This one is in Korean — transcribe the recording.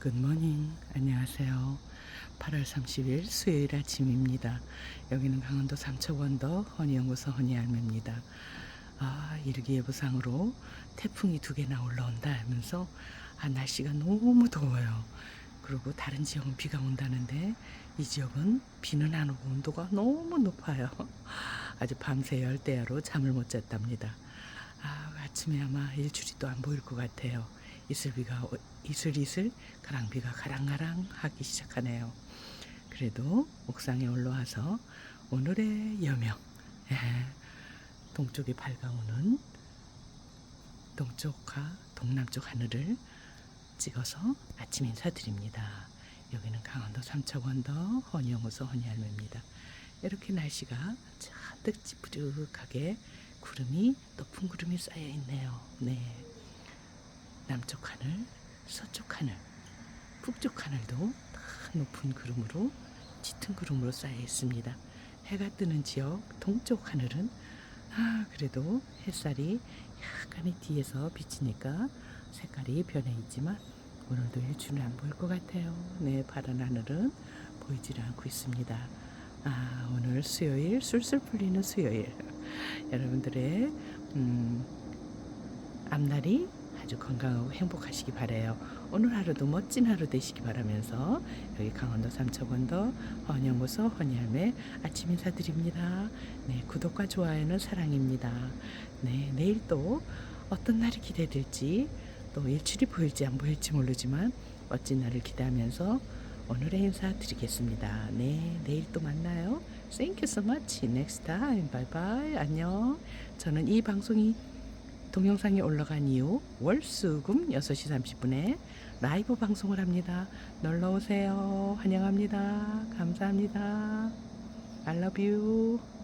굿모닝. 안녕하세요. 8월 30일 수요일 아침입니다. 여기는 강원도 삼척원더 허니연구소 허니알매입니다. 아 일기예보상으로 태풍이 두 개나 올라온다 하면서 아 날씨가 너무 더워요. 그리고 다른 지역은 비가 온다는데 이 지역은 비는 안 오고 온도가 너무 높아요. 아주 밤새 열대야로 잠을 못 잤답니다. 아 아침에 아마 또안 보일 것 같아요 이슬비가 오- 이슬이슬 가랑비가 가랑가랑 하기 시작하네요. 그래도 옥상에 올라와서 오늘의 여명 예, 동쪽에 밝아오는 동쪽과 동남쪽 하늘을 찍어서 아침 인사드립니다. 여기는 강원도 삼척원더 허니영호소 허니할매입니다. 이렇게 날씨가 잔뜩 찌푸르하게 구름이 높은 구름이 쌓여 있네요. 네. 남쪽 하늘, 서쪽 하늘, 북쪽 하늘도 다 높은 구름으로 짙은 구름으로 쌓여 있습니다. 해가 뜨는 지역 동쪽 하늘은 아 그래도 햇살이 약간의 뒤에서 비치니까 색깔이 변해 있지만 오늘도 일출은 안 보일 것 같아요. 네 파란 하늘은 보이질 않고 있습니다. 아 오늘 수요일 술술 풀리는 수요일 여러분들의 음, 앞날이 아주 건강하고 행복하시기 바래요. 오늘 하루도 멋진 하루 되시기 바라면서 여기 강원도 삼척원도 헌영무소 헌혈매 아침 인사드립니다. 네, 구독과 좋아요는 사랑입니다. 네, 내일 또 어떤 날이 기대될지 또 일출이 보일지 안 보일지 모르지만 멋진 날을 기대하면서 오늘의 인사 드리겠습니다. 네, 내일 또 만나요. Thank you so much. Next time. Bye bye. 안녕. 저는 이 방송이 동영상이 올라간 이후 월수금 6시 30분에 라이브 방송을 합니다. 놀러 오세요. 환영합니다. 감사합니다. I love you.